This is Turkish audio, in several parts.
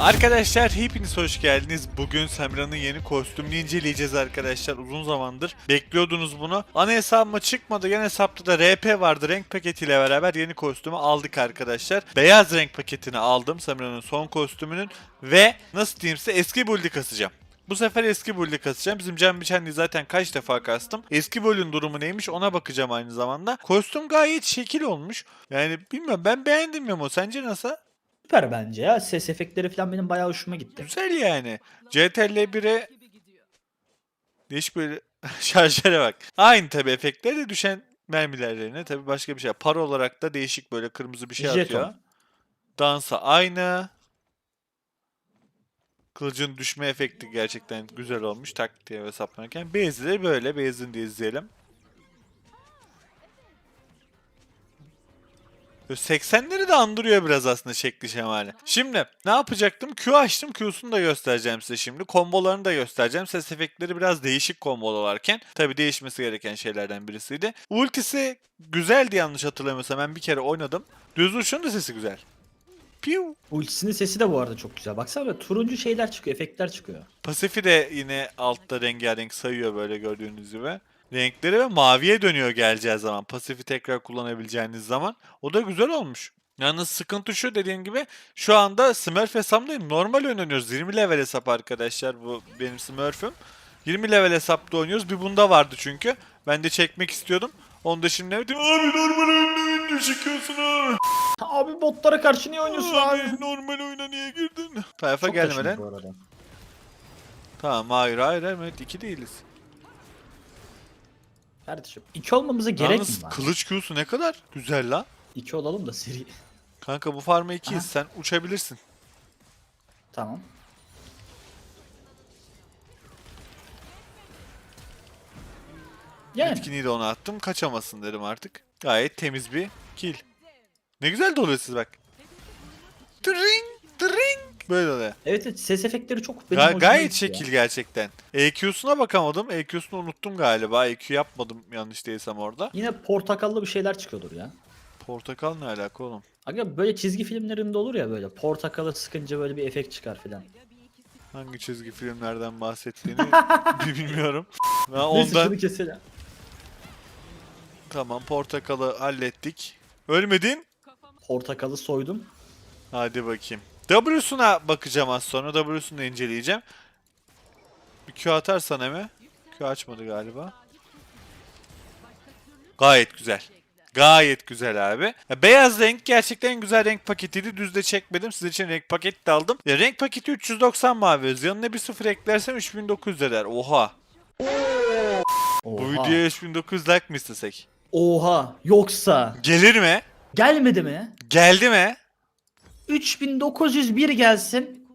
Arkadaşlar hepiniz hoş geldiniz. Bugün Samra'nın yeni kostümünü inceleyeceğiz arkadaşlar. Uzun zamandır bekliyordunuz bunu. Ana hesabıma çıkmadı. Yan hesapta da RP vardı. Renk paketiyle beraber yeni kostümü aldık arkadaşlar. Beyaz renk paketini aldım Samra'nın son kostümünün. Ve nasıl diyeyim size eski build'i kasacağım. Bu sefer eski build'i kasacağım. Bizim Can Biçenli'yi zaten kaç defa kastım. Eski build'in durumu neymiş ona bakacağım aynı zamanda. Kostüm gayet şekil olmuş. Yani bilmiyorum ben beğendim Memo. Sence nasıl? Süper bence ya. Ses efektleri falan benim bayağı hoşuma gitti. Güzel yani. CTRL 1'e değişik böyle şarjöre bak. Aynı tabi efektleri de düşen mermilerine tabi başka bir şey. Para olarak da değişik böyle kırmızı bir şey Jeton. atıyor. Dansa aynı. Kılıcın düşme efekti gerçekten güzel olmuş tak diye hesaplanırken. De böyle. Beyazını da izleyelim. Böyle 80'leri de andırıyor biraz aslında şekli şemali. Şimdi ne yapacaktım? Q açtım. Q'sunu da göstereceğim size şimdi. Kombolarını da göstereceğim. Ses efektleri biraz değişik kombolarken. Tabi değişmesi gereken şeylerden birisiydi. Ultisi güzeldi yanlış hatırlamıyorsam. Ben bir kere oynadım. Düz vuruşun da sesi güzel. Piu. Ultisinin sesi de bu arada çok güzel. Baksana böyle turuncu şeyler çıkıyor, efektler çıkıyor. Pasifi de yine altta rengarenk sayıyor böyle gördüğünüz gibi. Renkleri ve maviye dönüyor geleceği zaman. Pasifi tekrar kullanabileceğiniz zaman. O da güzel olmuş. Yalnız sıkıntı şu dediğim gibi şu anda Smurf hesabındayım. Normal oynuyoruz. 20 level hesap arkadaşlar bu benim Smurf'üm. 20 level hesapta oynuyoruz. Bir bunda vardı çünkü. Ben de çekmek istiyordum. Onu da şimdi ne diyeyim? Abi normal oyunda oyunu çekiyorsun abi. Abi botlara karşı niye oynuyorsun abi? Abi normal oyuna niye girdin? Tayfa gelmeden. Tamam hayır hayır evet iki değiliz. Kardeşim iki olmamıza gerek Yalnız mi var? kılıç Q'su ne kadar güzel la. İki olalım da seri. Kanka bu farma ikiyiz. Aha. Sen uçabilirsin. Tamam. Yani Etkiniyi de ona attım. Kaçamasın dedim artık. Gayet temiz bir kill. Ne güzel doluyor siz bak. Tring tring. Böyle oluyor. evet, evet ses efektleri çok benim Ga- hoşuma gayet gitti ya. şekil gerçekten. EQ'suna bakamadım. EQ'sunu unuttum galiba. EQ yapmadım yanlış değilsem orada. Yine portakallı bir şeyler çıkıyordur ya. Portakal ne alaka oğlum? Aga böyle çizgi filmlerinde olur ya böyle portakalı sıkınca böyle bir efekt çıkar filan. Hangi çizgi filmlerden bahsettiğini bilmiyorum. Ben Neyse ondan şunu keselim. tamam portakalı hallettik. Ölmedin. Portakalı soydum. Hadi bakayım. W'suna bakacağım az sonra. W'sunu da inceleyeceğim. Bir Q atarsan eme. Q açmadı galiba. Gayet güzel. Gayet güzel abi. Ya beyaz renk gerçekten en güzel renk paketiydi. Düzde çekmedim. Siz için renk paketi de aldım. Ya renk paketi 390 mavi. Yanına bir sıfır eklersem 3900 eder. Oha. Bu Oha. videoya 3900 like mi istesek? Oha. Yoksa Gelir mi? gelmedi mi? Geldi mi? 3901 gelsin.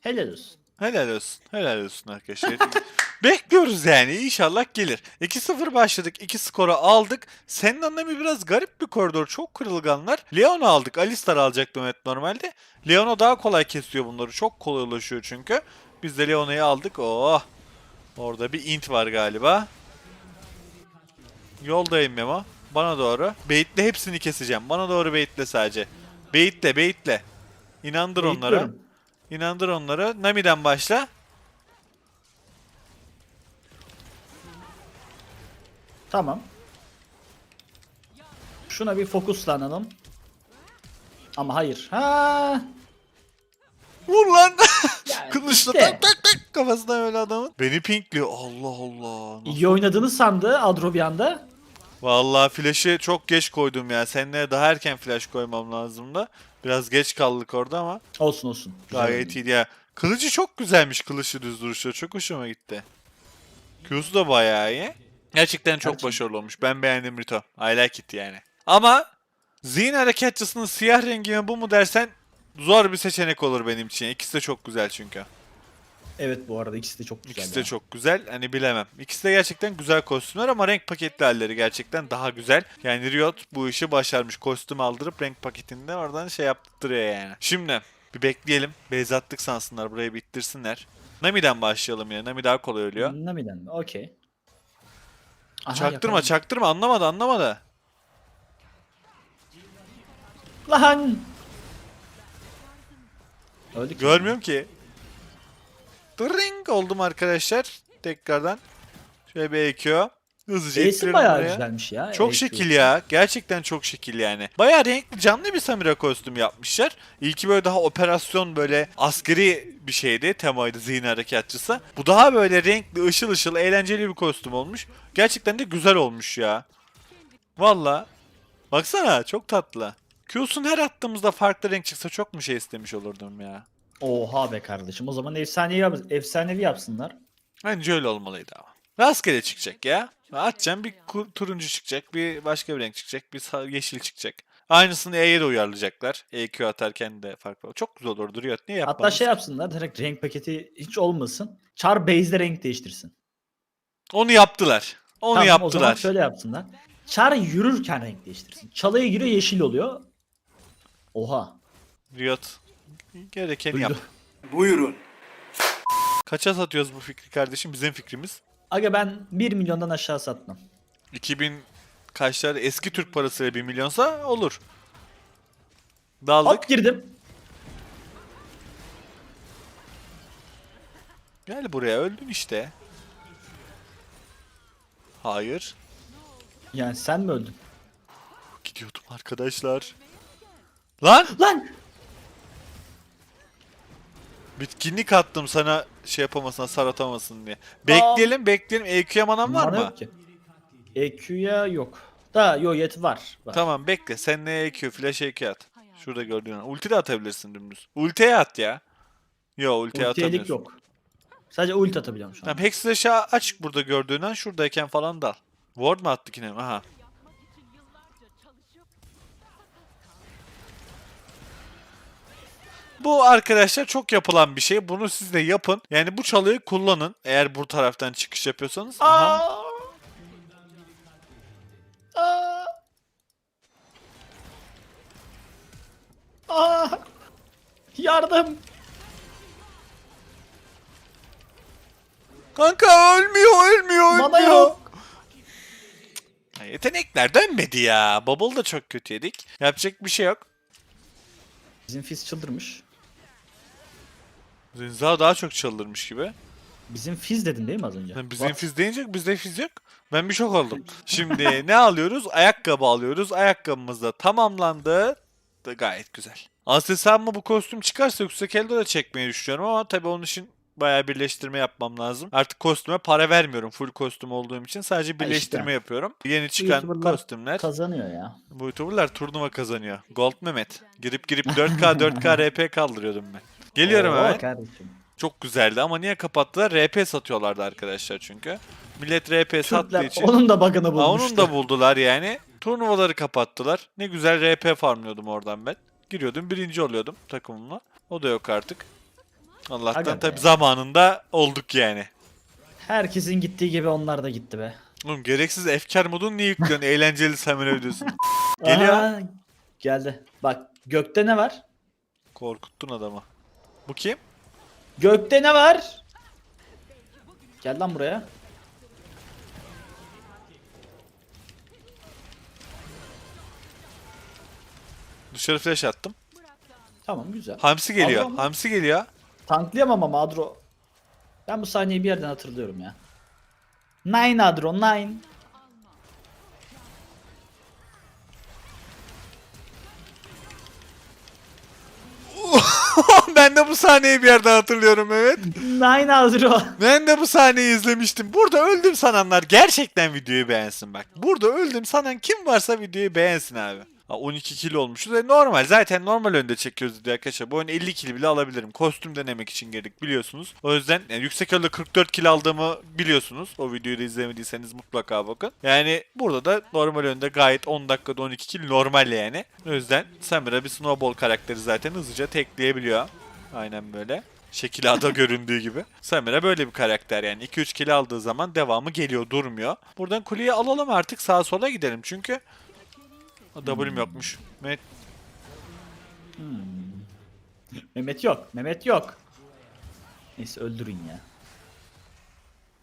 Helal olsun. Helal olsun. Helal olsun arkadaşlar. Bekliyoruz yani. İnşallah gelir. 2-0 başladık. 2 skoru aldık. Senin anlamı biraz garip bir koridor. Çok kırılganlar. Leon'u aldık. Alistar alacaktım evet normalde. Leon'a daha kolay kesiyor bunları. Çok kolay ulaşıyor çünkü. Biz de Leon'u aldık. Oh. Orada bir int var galiba. Yoldayım Memo. Bana doğru. Baitle hepsini keseceğim. Bana doğru baitle sadece. Baitle baitle. İnandır onlara. Bekliyorum. İnandır onları. Nami'den başla. Tamam. Şuna bir fokuslanalım. Ama hayır. Ha. Vur lan. Yani Kılıçla işte. tak tak tak kafasına öyle adamın. Beni pinkliyor. Allah Allah. Nasıl- İyi oynadığını sandı Adro bir anda. Vallahi flash'ı çok geç koydum ya. Seninle daha erken flash koymam lazımdı. Biraz geç kaldık orada ama Olsun olsun. Gayet iyiydi ya. Kılıcı çok güzelmiş kılıçlı düz duruşu. Çok hoşuma gitti. Q'su da bayağı iyi. Gerçekten çok Gerçekten. başarılı olmuş. Ben beğendim Rito. I like it yani. Ama zihin harekatçısının siyah rengi mi bu mu dersen zor bir seçenek olur benim için. İkisi de çok güzel çünkü. Evet bu arada ikisi de çok güzel. İkisi de ya. çok güzel. Hani bilemem. İkisi de gerçekten güzel kostümler ama renk paketli halleri gerçekten daha güzel. Yani Riot bu işi başarmış. Kostüm aldırıp renk paketinde oradan şey yaptırıyor yani. Şimdi bir bekleyelim. Beyz attık sansınlar. Burayı bittirsinler. Nami'den başlayalım ya. Nami daha kolay ölüyor. Nami'den mi? Okey. Aha, Çaktırma yakaladım. çaktırma. Anlamadı anlamadı. Lan! Öldük. Görmüyorum ki. Ring oldum arkadaşlar. Tekrardan. Şöyle bir EQ. Hızlıca ittiriyorum bayağı buraya. güzelmiş ya. Çok AQ. şekil ya. Gerçekten çok şekil yani. Bayağı renkli canlı bir Samira kostüm yapmışlar. İlki böyle daha operasyon böyle askeri bir şeydi. Temaydı zihin harekatçısı. Bu daha böyle renkli, ışıl ışıl, eğlenceli bir kostüm olmuş. Gerçekten de güzel olmuş ya. Valla. Baksana çok tatlı. Q'sun her attığımızda farklı renk çıksa çok mu şey istemiş olurdum ya. Oha be kardeşim. O zaman efsanevi, yap- efsanevi yapsınlar. Bence öyle olmalıydı ama. Rastgele çıkacak ya. Atacağım bir turuncu çıkacak, bir başka bir renk çıkacak, bir yeşil çıkacak. Aynısını E'ye de uyarlayacaklar. EQ atarken de farklı. Çok güzel olurdu Riot. Niye Hatta yapmadınız? şey yapsınlar. Direkt renk paketi hiç olmasın. Char base'de renk değiştirsin. Onu yaptılar. Onu Tamam, O zaman yaptılar. şöyle yapsınlar. Char yürürken renk değiştirsin. Çalıya giriyor yeşil oluyor. Oha. Riot gerekeni yap. Buyurun. Kaça satıyoruz bu fikri kardeşim? Bizim fikrimiz. Aga ben 1 milyondan aşağı satmam. 2000 kaçlar eski Türk parasıyla 1 milyonsa olur. Daldık. Hop girdim. Gel buraya öldün işte. Hayır. Yani sen mi öldün? Gidiyordum arkadaşlar. Lan! Lan! Bitkinlik attım sana şey yapamasın, hasar atamasın diye. Bekleyelim, bekleyelim. EQ'ya manan var mı? yok ki. EQ'ya yok. Da yo yet var. var. Tamam bekle. Sen ne EQ, flash EQ at. Şurada gördüğün an. Ulti de atabilirsin dümdüz. Ultiye at ya. Yo ultiye Ultiyelik atamıyorsun. yok. Sadece ult atabiliyorum şu an. Tamam Hex Flash'ı açık burada gördüğün an şuradayken falan dal. Ward mu attık yine? Aha. Bu arkadaşlar çok yapılan bir şey. Bunu siz de yapın. Yani bu çalıyı kullanın. Eğer bu taraftan çıkış yapıyorsanız. Aha. Aa! Aa! Aa! Yardım! Kanka ölmüyor, ölmüyor, ölmüyor. Bana yok. Ya Yetenekler dönmedi ya. Bubble da çok kötü yedik. Yapacak bir şey yok. Bizim Fizz çıldırmış. Zinza daha çok çıldırmış gibi. Bizim Fizz dedin değil mi az önce? Bizim What? fiz deyince bizde fiz yok. Ben bir şok oldum. Şimdi ne alıyoruz? Ayakkabı alıyoruz. Ayakkabımız da tamamlandı. Da gayet güzel. Aslında mı bu kostüm çıkarsa yüksek elde de çekmeyi düşünüyorum ama tabii onun için bayağı birleştirme yapmam lazım. Artık kostüme para vermiyorum full kostüm olduğum için. Sadece birleştirme işte. yapıyorum. Yeni çıkan YouTuber'lar kostümler. Kazanıyor ya. Bu YouTuber'lar turnuva kazanıyor. Gold Mehmet. Girip girip 4K 4K RP kaldırıyordum ben. Geliyorum Oo, hemen. kardeşim. Çok güzeldi ama niye kapattılar? RP satıyorlardı arkadaşlar çünkü. Millet RP sattığı Türkler için. onun da bug'ını Ha, bulmuştu. onun da buldular yani. Turnuvaları kapattılar. Ne güzel RP farmlıyordum oradan ben. Giriyordum birinci oluyordum takımımla. O da yok artık. Allah'tan Aga be. tabi zamanında olduk yani. Herkesin gittiği gibi onlar da gitti be. Oğlum gereksiz efkar modunu niye yüklüyorsun? Eğlenceli Samira videosun. Geliyor. Aha, geldi. Bak gökte ne var? Korkuttun adamı. Bu kim? Gökte ne var? Gel lan buraya. Dışarı flash attım. Tamam güzel. Hamsi geliyor. Allah. Hamsi geliyor. Tanklayamam ama Adro. Ben bu sahneyi bir yerden hatırlıyorum ya. Nine Adro, nine. ben de bu sahneyi bir yerden hatırlıyorum evet. Nine Adro. Ben de bu sahneyi izlemiştim. Burada öldüm sananlar gerçekten videoyu beğensin bak. Burada öldüm sanan kim varsa videoyu beğensin abi. Ha, 12 kilo olmuşuz. E, normal. Zaten normal önde çekiyoruz diye arkadaşlar. Bu oyun 50 kilo bile alabilirim. Kostüm denemek için geldik biliyorsunuz. O yüzden yani yüksek elde 44 kilo aldığımı biliyorsunuz. O videoyu da izlemediyseniz mutlaka bakın. Yani burada da normal önde gayet 10 dakikada 12 kilo normal yani. O yüzden Samira bir snowball karakteri zaten hızlıca tekleyebiliyor. Aynen böyle. Şekilada göründüğü gibi. Samira böyle bir karakter yani. 2-3 kilo aldığı zaman devamı geliyor durmuyor. Buradan kuleyi alalım artık sağa sola gidelim çünkü W'm yokmuş. Mehmet Mehmet yok. Mehmet yok. Neyse öldürün ya.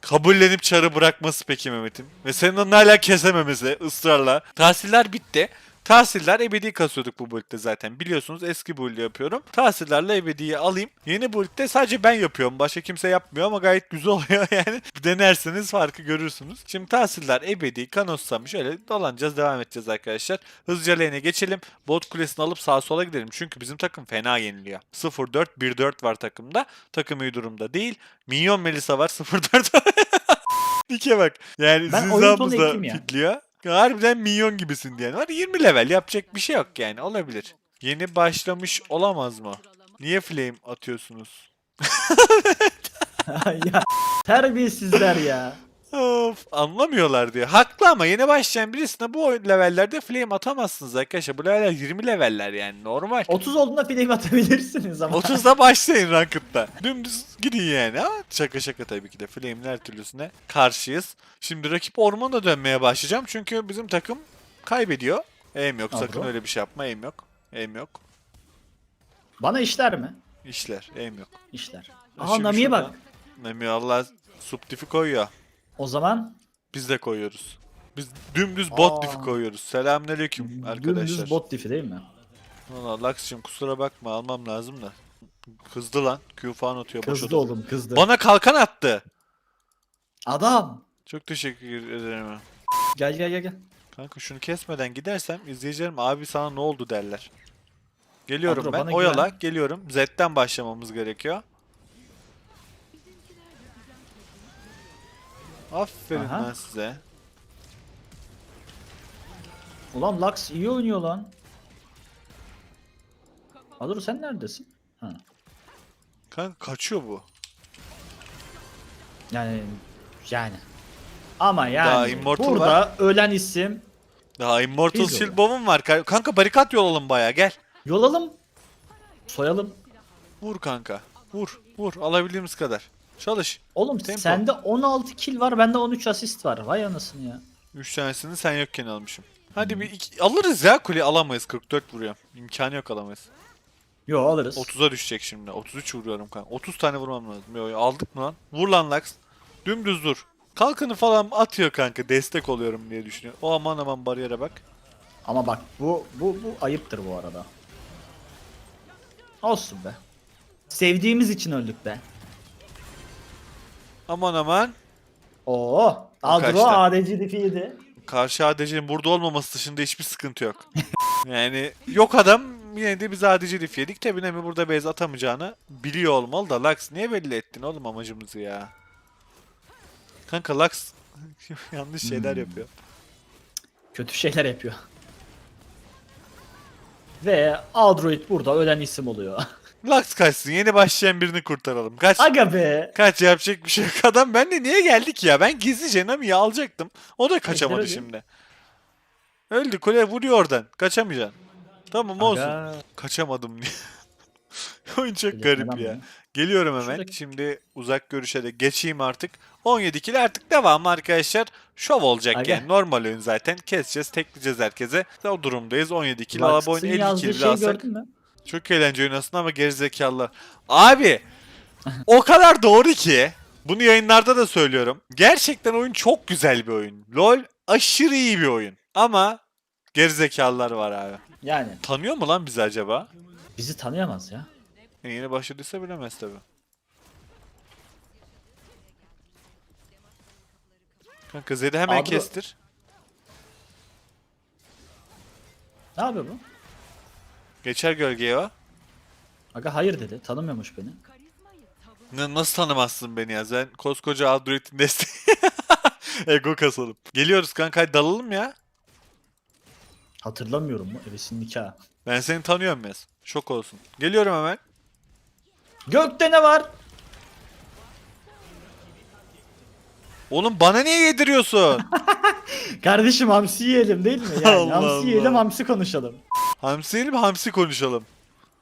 kabullenip çarı bırakması peki Mehmet'in. Ve senin onu hala kesememesi ısrarla. Tahsiller bitti. Tahsiller ebedi kasıyorduk bu build'de zaten. Biliyorsunuz eski build yapıyorum. Tahsillerle ebediyi alayım. Yeni build'de sadece ben yapıyorum. Başka kimse yapmıyor ama gayet güzel oluyor yani. Denerseniz farkı görürsünüz. Şimdi tahsiller ebedi, kanossam şöyle dolanacağız devam edeceğiz arkadaşlar. Hızlıca lane'e geçelim. Bot kulesini alıp sağa sola gidelim. Çünkü bizim takım fena yeniliyor. 0-4, 1-4 var takımda. Takım iyi durumda değil. Minyon Melisa var 0-4. Dike bak. Yani Ben oyun tonu Zinzamız da ekleyeyim ya. fitliyor. Harbiden minyon gibisin diyen var. 20 level yapacak bir şey yok yani. Olabilir. Yeni başlamış olamaz mı? Niye flame atıyorsunuz? ya terbiyesizler ya. Of anlamıyorlar diyor. Haklı ama yeni başlayan birisine bu oyun levellerde flame atamazsınız arkadaşlar. Bu leveller 20 leveller yani normal. 30 olduğunda flame atabilirsiniz ama. 30'da başlayın Ranked'da. Dümdüz gidin yani ama şaka şaka tabii ki de Flame'in her türlüsüne karşıyız. Şimdi rakip ormana dönmeye başlayacağım çünkü bizim takım kaybediyor. Aim yok Kadro. sakın öyle bir şey yapma aim yok. Aim yok. Bana işler mi? İşler aim yok. İşler. Ha, Aha Nami'ye bak. Nami Allah subtifi koyuyor. O zaman Biz de koyuyoruz. Biz dümdüz bot Aa. diff'i koyuyoruz. Selamünaleyküm arkadaşlar. dümdüz bot diff'i değil mi? Valla Lux'cığım kusura bakma almam lazım da. Kızdı lan. Q falan atıyor. boş Kızdı odada. oğlum kızdı. Bana kalkan attı. Adam. Çok teşekkür ederim. Gel gel gel gel. Kanka şunu kesmeden gidersem izleyicilerim abi sana ne oldu derler. Geliyorum Adro, ben. bana Oyala güven. geliyorum. Z'den başlamamız gerekiyor. Aferin Aha. lan size. Ulan Lux iyi oynuyor lan. Adro sen neredesin? Ha. Kanka kaçıyor bu. Yani yani. Ama yani Daha Immortal burada var. ölen isim Daha Immortal Biz Shield bomb'um var. Ka- Kanka barikat yolalım baya gel. yolalım. Soyalım. Vur kanka. Vur. Vur. Alabildiğimiz kadar. Çalış. Oğlum Tempo. sende 16 kill var bende 13 asist var. Vay anasını ya. 3 tanesini sen yokken almışım. Hadi bir iki... alırız ya kule alamayız 44 vuruyor. İmkanı yok alamayız. Yo alırız. 30'a düşecek şimdi. 33 vuruyorum kanka. 30 tane vurmam lazım. Yo, yo, aldık mı lan? Vur lan Lux. Dümdüz dur. Kalkanı falan atıyor kanka. Destek oluyorum diye düşünüyor. O aman aman bariyere bak. Ama bak bu bu bu ayıptır bu arada. Olsun be. Sevdiğimiz için öldük be. Aman aman. Oo, Adro kaçtı. ADC defiydi. Karşı ADC'nin burada olmaması dışında hiçbir sıkıntı yok. yani yok adam yine de biz ADC diff yedik. Tabi Nemi burada base atamayacağını biliyor olmalı da Lux niye belli ettin oğlum amacımızı ya? Kanka Lux yanlış şeyler Hmm. yapıyor. Kötü şeyler yapıyor. Ve Adroid burada ölen isim oluyor. Lux kaçsın yeni başlayan birini kurtaralım. Kaç. Aga be. Kaç yapacak bir şey yok. Adam ben de niye geldik ya? Ben gizlice Nami'yi alacaktım. O da kaçamadı öyle. şimdi. Öldü kule vuruyor oradan. Kaçamayacaksın. Tamam olsun. Aga. Kaçamadım diye. Oyun çok garip ya. mı? Geliyorum hemen. Şuradaki- Şimdi uzak görüşe de geçeyim artık. 17 kill artık devam arkadaşlar. Şov olacak Aga. yani. Normal oyun zaten. Keseceğiz, tekleyeceğiz herkese. O durumdayız. 17 kill. Alaba oyun Lux'ın 50 yazdığı kill bile şeyi alsak. gördün mü? Çok eğlenceli oyun aslında ama gerizekalılar. Abi o kadar doğru ki bunu yayınlarda da söylüyorum. Gerçekten oyun çok güzel bir oyun. LoL aşırı iyi bir oyun. Ama gerizekalılar var abi. Yani Tanıyor mu lan bizi acaba? bizi tanıyamaz ya. E, yeni başladıysa bilemez tabi. Kanka Zed'i hemen Abi- kestir. Ne yapıyor bu? Geçer gölgeye o. Aga hayır dedi. Tanımıyormuş beni. Nasıl tanımazsın beni ya? Sen koskoca Android'in desteği. Ego kasalım. Geliyoruz kanka hadi dalalım ya. Hatırlamıyorum mu? Evesin nikahı. Ben seni tanıyorum Mes. Şok olsun. Geliyorum hemen. Gökte ne var? Oğlum bana niye yediriyorsun? Kardeşim hamsi yiyelim değil mi? Yani Allah hamsi Allah. yiyelim hamsi konuşalım. hamsi yiyelim hamsi konuşalım.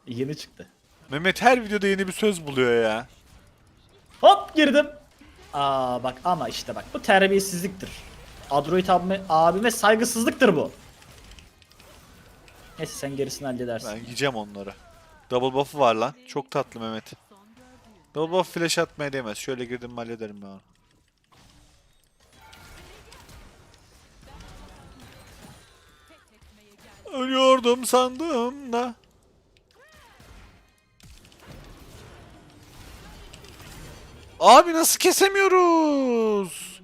Yeni çıktı. Mehmet her videoda yeni bir söz buluyor ya. Hop girdim. Aa bak ama işte bak bu terbiyesizliktir. Android abime, abime saygısızlıktır bu. Neyse sen gerisini halledersin. Ben yiyeceğim onları. Double buff'ı var lan. Çok tatlı Mehmet. Double buff flash atmaya değmez. Şöyle girdim hallederim ben onu. Ölüyordum sandım da. Abi nasıl kesemiyoruz?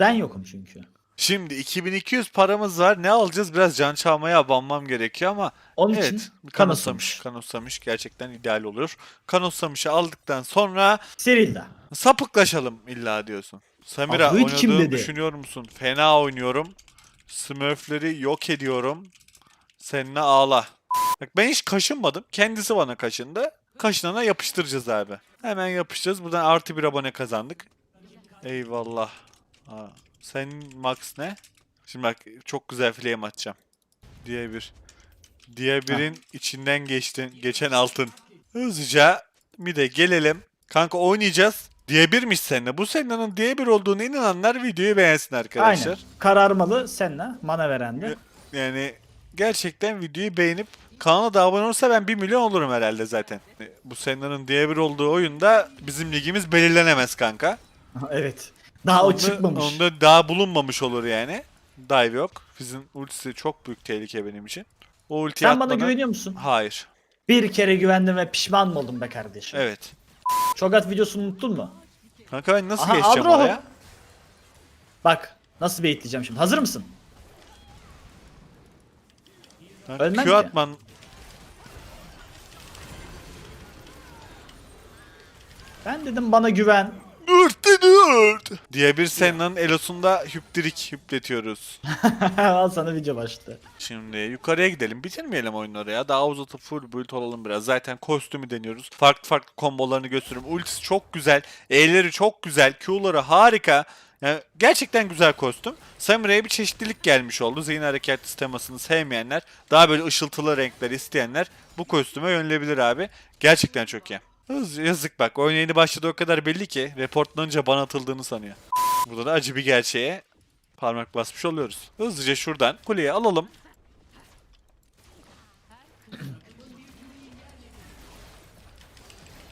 Ben yokum çünkü. Şimdi 2200 paramız var. Ne alacağız? Biraz can çalmaya abanmam gerekiyor ama Onun evet. için Kanosamış. Kanosamış. Gerçekten ideal olur. Kanosamış'ı aldıktan sonra Serilda. sapıklaşalım illa diyorsun. Samira Abi, kim dedi? düşünüyor musun? Fena oynuyorum. Smurfleri yok ediyorum. Seninle ağla. Bak ben hiç kaşınmadım. Kendisi bana kaşındı. Kaşınana yapıştıracağız abi. Hemen yapışacağız. Buradan artı bir abone kazandık. Eyvallah. Ha, senin max ne? Şimdi bak çok güzel flame atacağım. Diye bir. Diye birin içinden geçtin. Geçen altın. Hızlıca bir de gelelim. Kanka oynayacağız. Diye birmiş seninle. Bu Senna'nın diye bir olduğunu inananlar videoyu beğensin arkadaşlar. Aynen. Kararmalı Senna. Mana verendi. Yani gerçekten videoyu beğenip kanala da abone olursa ben 1 milyon olurum herhalde zaten. Bu Senna'nın diye bir olduğu oyunda bizim ligimiz belirlenemez kanka. evet. Daha o Onda- çıkmamış. Onda daha bulunmamış olur yani. Dive yok. Fizz'in ultisi çok büyük tehlike benim için. O ulti Sen bana atmadan- güveniyor musun? Hayır. Bir kere güvendim ve pişman mı oldum be kardeşim? Evet. Çogat videosunu unuttun mu? Kanka ben nasıl Aha, geçeceğim Adro. oraya? Bak nasıl beyitleyeceğim şimdi. Hazır mısın? Ölmem Q atman... Ben dedim bana güven. Dört dört. Diye bir Senna'nın elosunda hüptirik hüpletiyoruz. Al sana video başladı. Şimdi yukarıya gidelim. Bitirmeyelim oyunları ya. Daha uzatıp full build olalım biraz. Zaten kostümü deniyoruz. Farklı farklı kombolarını gösteriyorum. Ultisi çok güzel. E'leri çok güzel. Q'ları harika. Yani gerçekten güzel kostüm. Samurai bir çeşitlilik gelmiş oldu. Zihin hareketli sistemasını sevmeyenler, daha böyle ışıltılı renkler isteyenler bu kostüme yönelebilir abi. Gerçekten çok iyi. Yazık bak. Oyun yeni başladı o kadar belli ki reportlanınca ban atıldığını sanıyor. Burada da acı bir gerçeğe parmak basmış oluyoruz. Hızlıca şuradan kuleye alalım.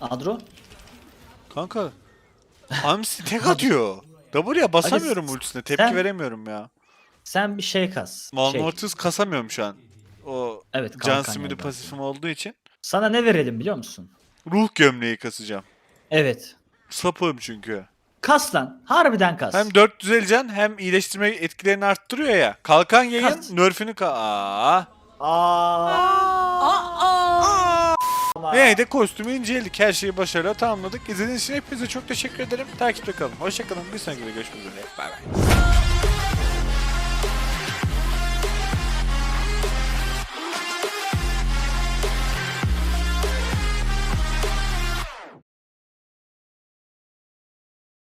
Adro. Kanka Hamsi tek atıyor. W'ye basamıyorum ultisine. Tepki sen- veremiyorum ya. Sen bir şey kas. Şey. Malmortis kasamıyorum şu an. O Evet, can kalkan pasifim olduğu için. Sana ne verelim biliyor musun? Ruh gömleği kasacağım. Evet. Sapığım çünkü. Kas lan. Harbiden kas. Hem 450 can hem iyileştirme etkilerini arttırıyor ya. Kalkan yayın Kas. nerfini ka... Aa. Aa. Neyse de kostümü inceledik. Her şeyi başarıyla tamamladık. İzlediğiniz için hepinize çok teşekkür ederim. Takipte kalın. Hoşçakalın. Bir sonraki videoda görüşmek üzere. Bay bay.